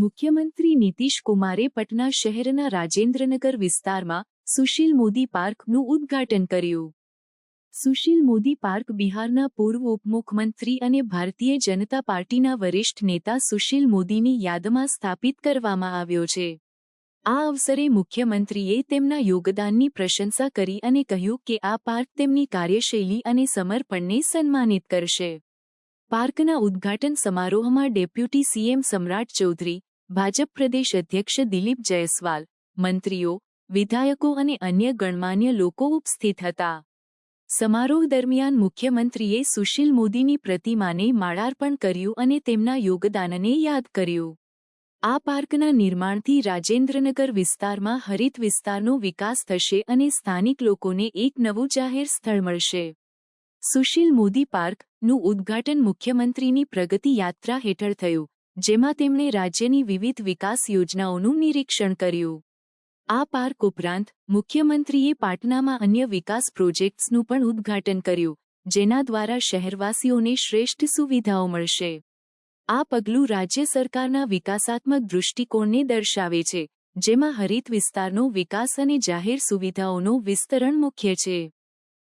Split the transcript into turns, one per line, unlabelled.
મુખ્યમંત્રી નીતિશ કુમારે પટના શહેરના રાજેન્દ્રનગર વિસ્તારમાં સુશીલ મોદી પાર્કનું ઉદ્ઘાટન કર્યું. સુશીલ મોદી પાર્ક બિહારના પૂર્વ ઉપમુખ્યમંત્રી અને ભારતીય જનતા પાર્ટીના વરિષ્ઠ નેતા સુશીલ મોદીની યાદમાં સ્થાપિત કરવામાં આવ્યો છે. આ અવસરે મુખ્યમંત્રીએ તેમના યોગદાનની પ્રશંસા કરી અને કહ્યું કે આ પાર્ક તેમની કાર્યશૈલી અને સમર્પણને સન્માનિત કરશે. પાર્કના ઉદ્ઘાટન સમારોહમાં ડેપ્યુટી સીએમ સમ્રાટ ચૌધરી ભાજપ પ્રદેશ અધ્યક્ષ દિલીપ જયસ્વાલ, મંત્રીઓ, વિધાયકો અને અન્ય ગણમાન્ય લોકો ઉપસ્થિત હતા. સમારોહ દરમિયાન મુખ્યમંત્રીએ સુશીલ મોદીની પ્રતિમાને માળાર્પણ કર્યું અને તેમના યોગદાનને યાદ કર્યું. આ પાર્કના નિર્માણથી રાજેન્દ્રનગર વિસ્તારમાં હરિત વિસ્તારનો વિકાસ થશે અને સ્થાનિક લોકોને એક નવું જાહેર સ્થળ મળશે. સુશીલ મોદી પાર્કનું ઉદ્ઘાટન મુખ્યમંત્રીની પ્રગતિ યાત્રા હેઠળ થયું. જેમાં તેમણે રાજ્યની વિવિધ વિકાસ યોજનાઓનું નિરીક્ષણ કર્યું. આ પાર્ક ઉપરાંત, મુખ્યમંત્રીએ પાટનામાં અન્ય વિકાસ પ્રોજેક્ટ્સનું પણ ઉદ્ઘાટન કર્યું, જેના દ્વારા શહેરવાસીઓને શ્રેષ્ઠ સુવિધાઓ મળશે. આ પગલું રાજ્ય સરકારના વિકાસાત્મક દૃષ્ટિકોણને દર્શાવે છે, જેમાં હરિત વિસ્તારનો વિકાસ અને જાહેર સુવિધાઓનું વિસ્તરણ મુખ્ય છે.